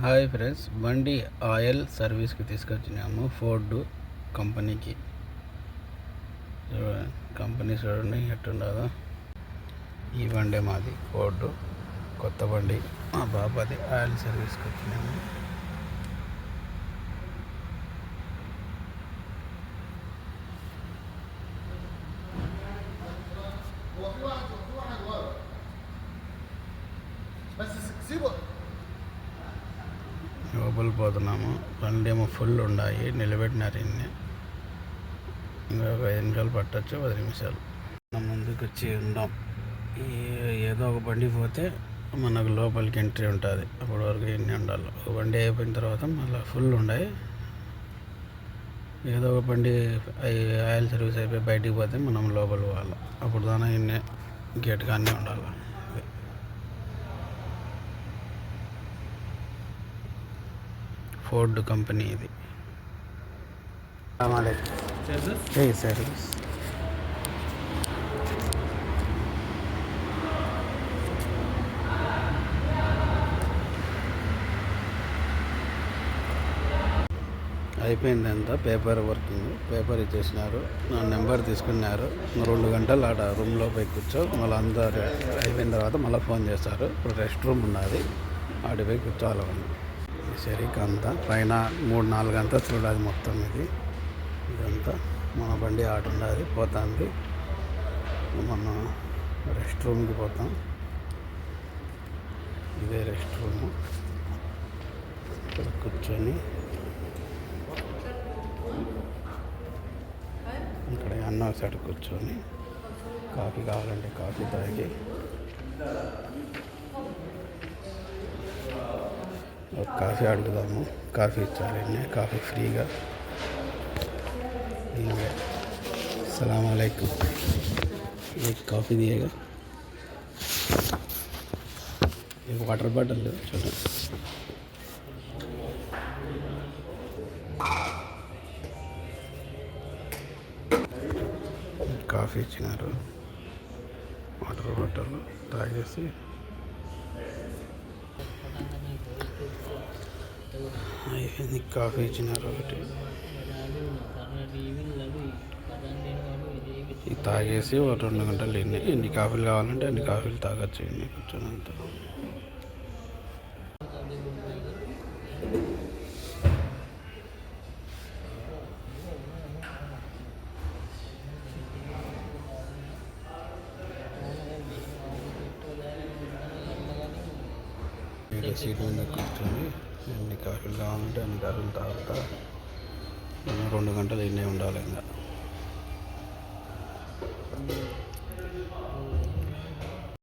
Hi friends బండి oil సర్వీస్కి తీసుకొచ్చినాము Ford కంపెనీకి చూడండి కంపెనీ చూడండి ఎట్టుండదో ఈ బండే మాది ఫోర్డ్ కొత్త బండి మా బాబాది ఆయిల్ సర్వీస్కి వచ్చినాము بس سيبه లోపలికి పోతున్నాము బండి ఏమో ఫుల్ ఉన్నాయి నిలబెట్టినారు ఇన్ని ఇంకా ఒక ఐదు నిమిషాలు పట్టచ్చు పది నిమిషాలు. మనం ముందుకు వచ్చి ఉందాం. ఈ ఏదో ఒక బండి పోతే మనకు లోపలికి ఎంట్రీ ఉంటుంది. అప్పటి వరకు ఎన్ని ఉండాలి. ఒక బండి అయిపోయిన తర్వాత మళ్ళీ ఫుల్ ఉన్నాయి ఏదో ఒక బండి ఆయిల్ సర్వీస్ అయిపోయి బయటికి పోతే మనం లోపలికి పోవాలి. అప్పుడు దాని ఇన్ని గేట్ కానీ ఉండాలి. ఫోర్డ్ కంపెనీ ఇది. సర్వీస్? అయిపోయింది అంతా పేపర్ వర్కింగ్ పేపర్ ఇచ్చేసినారు నా నెంబర్ తీసుకున్నారు. రెండు గంటలు ఆడ రూమ్లో పోయి కూర్చో మళ్ళీ అందరు అయిపోయిన తర్వాత మళ్ళీ ఫోన్ చేస్తారు. ఇప్పుడు రెస్ట్ రూమ్ ఉన్నది ఆడికి పోయి కూర్చోవాలి మనం అంతా పైన మూడు నాలుగు అంతస్తులు చూడాలి మొత్తం ఇది. ఇదంతా మన బండి ఆట ఉండాలి పోతుంది. మనం రెస్ట్ రూమ్కి పోతాం. ఇదే రెస్ట్ రూము ఇక్కడ కూర్చొని ఇక్కడ అన్న సైడ్ కూర్చొని కాఫీ కావాలంటే కాఫీ తాగి ఒక కాఫీ అడుగుదాము కాఫీ ఇచ్చారండి కాఫీ ఫ్రీగా సలాం अलैकुम एक కాఫీ दिएगा एक वाटर बॉटल लो छोटा కాఫీ ఇచ్చినారు వాటర్ బాటిల్ తాగేసి అయిపోయింది కాఫీ ఇచ్చినారు ఒకటి. ఇది తాగేసి ఒక రెండు గంటలు ఎన్ని ఎన్ని కాఫీలు కావాలంటే అన్ని కాఫీలు తాగొచ్చు ఇన్ని కూర్చొని అంతా. ఇక్కడ సీట్ మీద కూర్చొని ఎన్ని కాఫీలు కావాలంటే అన్ని కాఫీలు తాగుతా. రెండు గంటలు ఇన్నే ఉండాలి ఇంకా.